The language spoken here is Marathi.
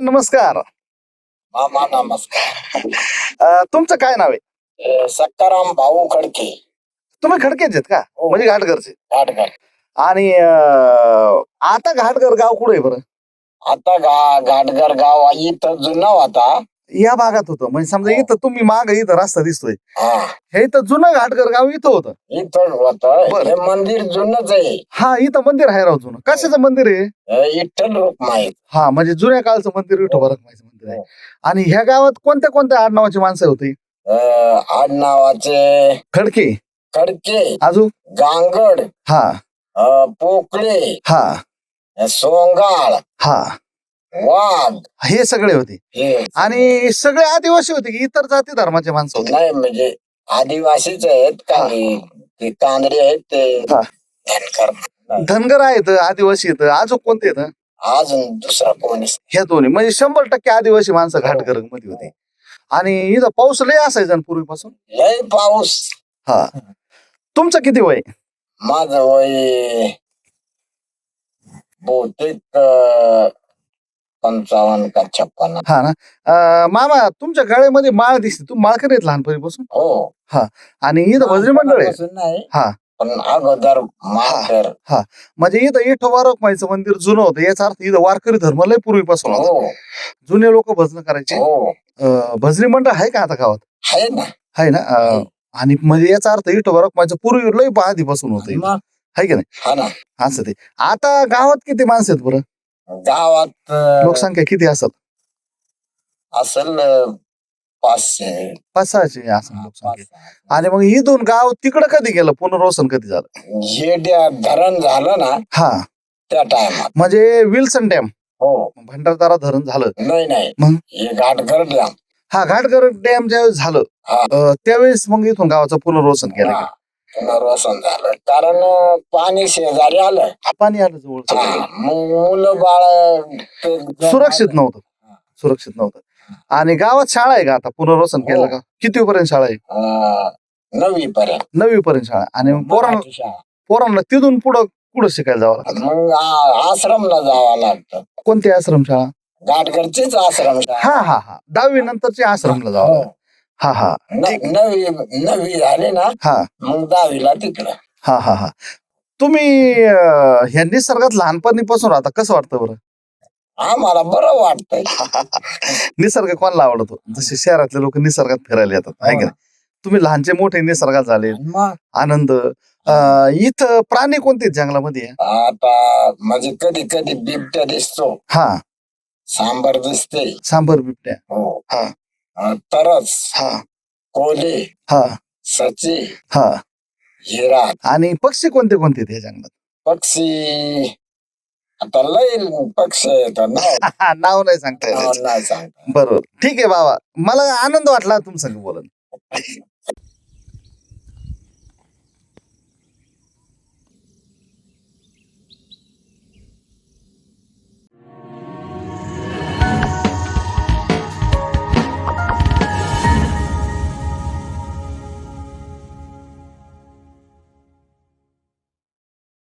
नमस्कार. मामा नमस्कार. अ, तुमचं काय नाव आहे? अ, सकाराम भाऊ खडके. तुम्ही खडकेच आहेत का? हो. म्हणजे घाटघरचे. घाटघर. आणि अ, आता घाटघर गाव कुठे आहे बरं? आता गा घाटघर गाव इथं जुना होता. या भागात होतं. म्हणजे समजा हो. इथं तुम्ही माग इथं रस्ता दिसतोय. हा. हे इथं जुनं घाटघर गाव इथं होतं. इथं होत. बरं. हे मंदिर जुनच आहे. हा इथं मंदिर आहे राव जुनं. कशाचं मंदिर आहे? विठ्ठल माहीत हा म्हणजे जुन्या काळचं मंदिर विठोबा रखमाईचं मंदिर आहे. हो. आणि ह्या गावात कोणत्या कोणत्या आडनावाची माणसं होती? आडनावाचे खडके. खडके. अजून गांगड. हा. अ, पोकळे. हा. सोंगाळ. हा. वाघ. हे सगळे होते. हे आणि सगळे आदिवासी होते की इतर जाती धर्माचे माणसं होते. नाही म्हणजे आदिवासीच आहेत काही ते कांदरे आहेत ते हा. धनकर धनगर आहेत आदिवासी आहेत अजून कोणते आहेत अजून दुसरा कोणीच ह्या दोन्ही. म्हणजे शंभर टक्के आदिवासी माणसं घाटघरमध्ये होती. आणि इथं पाऊस लय असायचा ना पूर्वीपासून? लय पाऊस. हा. तुमचं किती वय? माझं वय बहुतेक अं, पंचावन्न का छप्पन्न. हा ना. अं, मामा तुमच्या गळ्यामध्ये माळ दिसते. तू माळ करीत लहानपणीपासून? हो. आणि इथं भजनी मंडळ आहे. नाही हा. पण अगोदर मातर म्हणजे इथं इठोबा रखमाईचं मंदिर जुनं होतं. याचा अर्थ इथं वारकरी धर्म लय पूर्वीपासून होता. हो. जुने लोक भजन करायचे. हो. अं, भजनी मंडळ आहे का आता गावात? आहे ना. आहे ना? अं, आणि म्हणजे याचा अर्थ इठोबा रखमाईचं पूर्वी लय आधीपासून होतं इथं. मग आहे की नाही? हा ना. असं ते. आता गावात किती माणसं आहेत बरं? गावात लोकसंख्या किती असेल? असेल पाचशे. पाच सहाशे असं हा, लोकसंख्या. आणि मग इथून गाव तिकडं कधी गेलं? पुनर्वसन कधी झालं? हे डॅ- धरण झालं ना हा. त्या टायमात. म्हणजे विल्सन डॅम. हो. भंडारदारा धरण झालं. नाही नाही. मग? हे घाटघर डॅम. हा घाटघर डॅम ज्यावेळेस झालं हा. अं, त्यावेळेस मग इथून गावाचं पुनर्वसन केलं. हा, पुनर्वसन झालं. कारण पाणी शेजारी आलं. पाणी आलं जवळ हा, मग मुलं बाळ सुरक्षित नव्हतं. सुरक्षित नव्हतं. आणि गावात शाळा आहे का आता? पुनर्वसन. केलं का? किती पर्यंत शाळा आहे? नवी पर्यंत नववी पर्यंत शाळा. आणि पोरांना मराठी शाळा. पोरांना तिथून पुढं पुढं शिकायला जावं लागतं? मग आ- आश्रमला जावं लागतं. कोणती आश्रम शाळा? घाटघरचीच आश्रम शाळा. हा हा हा. दहावी नंतरची आश्रमला जावं हो. हा हा. न- नवी नवी झाली ना हा. मग दहावीला तिकडं. हा हा हा. तुम्ही अं, ह्या निसर्गात लहानपणीपासून राहता कसं वाटतं बरं? आम्हाला बरं वाटतंय. निसर्ग कोणाला आवडतो? जसे शहरातले लोक निसर्गात फिरायला येतात आहे का नाही? तुम्ही लहानचे मोठे निसर्गात झाले मग? आनंद अं, इथं प्राणी कोणते आहेत जंगलामध्ये? आता म्हणजे कधी कधी बिबट्या दिसतो. हा. सांबर दिसते सांबर बिबट्या. हो. हा. अं, तरच हा. कोले हा. सची हा. हिरा आणि पक्षी कोणते कोणते आहेत या जंगलात? पक्षी आता लय पक्षी नाव नाही सांगता नाव येत नाही सांगता. बरोबर. ठीक आहे बाबा. मला आनंद वाटला तुमचं बोलून.